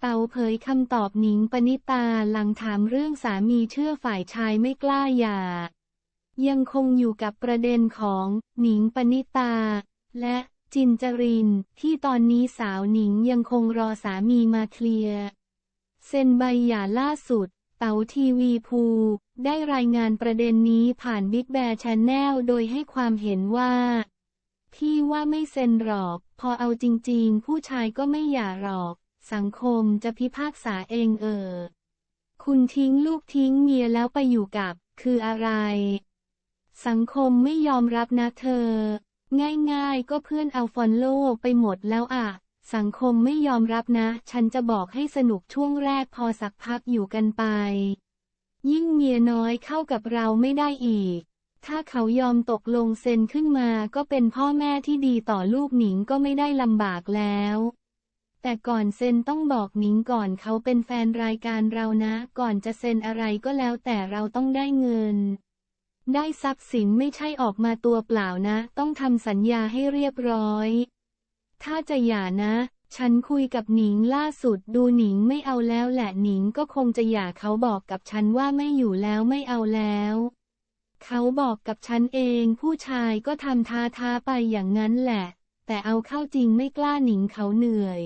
เต๋าเผยคำตอบหนิงปณิตาหลังถามเรื่องสามีเชื่อฝ่ายชายไม่กล้าหย่า ยังคงอยู่กับประเด็นของหนิงปณิตา และจินจริน ที่ตอนนี้สาวหนิงยังคงรอสามีมาเคลียร์เซ็นใบหย่าล่าสุด เต๋าทีวีภู ได้รายงานประเด็นนี้ผ่านบิ๊กแบร์ชนแนลโดยให้ความเห็นว่า พี่ว่าไม่เซ็นหรอก พอเอาจริง ๆ ผู้ชายก็ไม่หย่าหรอก สังคมจะพิพากษาเองเออ คุณทิ้งลูกทิ้งเมียแล้วไปอยู่กับ คืออะไร สังคมไม่ยอมรับนะเธอ ง่ายๆก็เพื่อนเอาฟอนโลไปหมดแล้วอะสังคมไม่ยอมรับนะ ฉันจะบอกให้สนุกช่วงแรกพอสักพักอยู่กันไป ยิ่งเมียน้อยเข้ากับเราไม่ได้อีก ถ้าเขายอมตกลงเซ็นขึ้นมาก็เป็นพ่อแม่ที่ดีต่อลูกหนิงก็ไม่ได้ลำบากแล้ว แต่ก่อนเซ็นต้องบอกหนิงก่อนเขาเป็นแฟนรายการเรานะ ก่อนจะเซ็นอะไรก็แล้วแต่เราต้องได้เงิน ได้ทรัพย์สินไม่ใช่ออกมาตัวเปล่านะ ต้องทำสัญญาให้เรียบร้อย ถ้าจะหย่านะ ฉันคุยกับหนิงล่าสุดดูหนิงไม่เอาแล้วแหละหนิงก็คงจะหย่าเขาบอกกับฉันว่าไม่อยู่แล้วไม่เอาแล้วเขาบอกกับฉันเองผู้ชายก็ทำท้าท้าไปอย่างนั้นแหละ แต่เอาเข้าจริงไม่กล้าหนิงเขาเหนื่อย